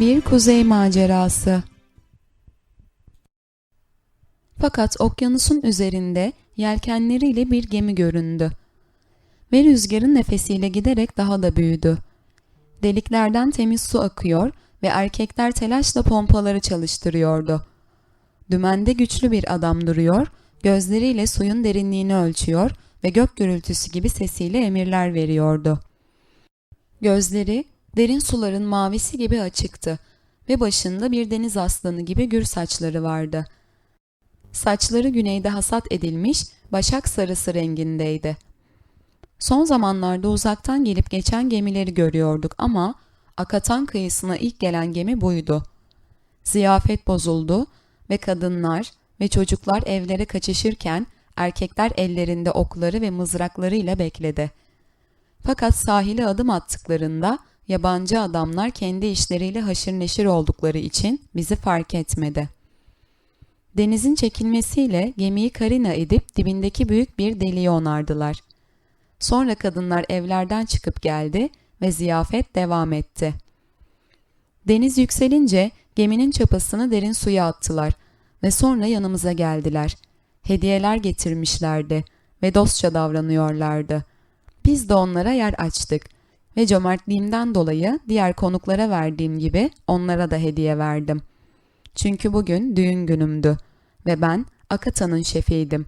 Bir kuzey macerası. Fakat okyanusun üzerinde yelkenleriyle bir gemi göründü. Ve rüzgarın nefesiyle giderek daha da büyüdü. Deliklerden temiz su akıyor ve erkekler telaşla pompaları çalıştırıyordu. Dümende güçlü bir adam duruyor, gözleriyle suyun derinliğini ölçüyor ve gök gürültüsü gibi sesiyle emirler veriyordu. Gözleri derin suların mavisi gibi açıktı ve başında bir deniz aslanı gibi gür saçları vardı. Saçları güneyde hasat edilmiş başak sarısı rengindeydi. Son zamanlarda uzaktan gelip geçen gemileri görüyorduk ama Akatan kıyısına ilk gelen gemi buydu. Ziyafet bozuldu ve kadınlar ve çocuklar evlere kaçışırken erkekler ellerinde okları ve mızraklarıyla bekledi. Fakat sahile adım attıklarında yabancı adamlar kendi işleriyle haşır neşir oldukları için bizi fark etmedi. Denizin çekilmesiyle gemiyi karina edip dibindeki büyük bir deliğe onardılar. Sonra kadınlar evlerden çıkıp geldi ve ziyafet devam etti. Deniz yükselince geminin çapasını derin suya attılar ve sonra yanımıza geldiler. Hediyeler getirmişlerdi ve dostça davranıyorlardı. Biz de onlara yer açtık ve cömertliğimden dolayı diğer konuklara verdiğim gibi onlara da hediye verdim. Çünkü bugün düğün günümdü ve ben Akata'nın şefiydim.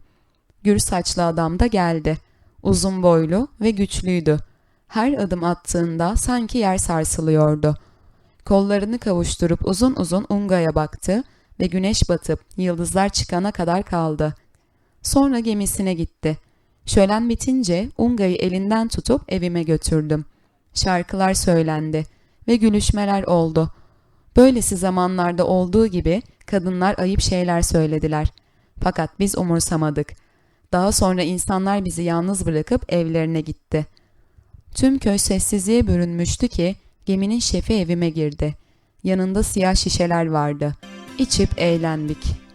Gür saçlı adam da geldi. Uzun boylu ve güçlüydü. Her adım attığında sanki yer sarsılıyordu. Kollarını kavuşturup uzun uzun Unga'ya baktı ve güneş batıp yıldızlar çıkana kadar kaldı. Sonra gemisine gitti. Şölen bitince Unga'yı elinden tutup evime götürdüm. Şarkılar söylendi ve gülüşmeler oldu. Böylesi zamanlarda olduğu gibi kadınlar ayıp şeyler söylediler. Fakat biz umursamadık. Daha sonra insanlar bizi yalnız bırakıp evlerine gitti. Tüm köy sessizliğe bürünmüştü ki geminin şefi evime girdi. Yanında siyah şişeler vardı. İçip eğlendik.''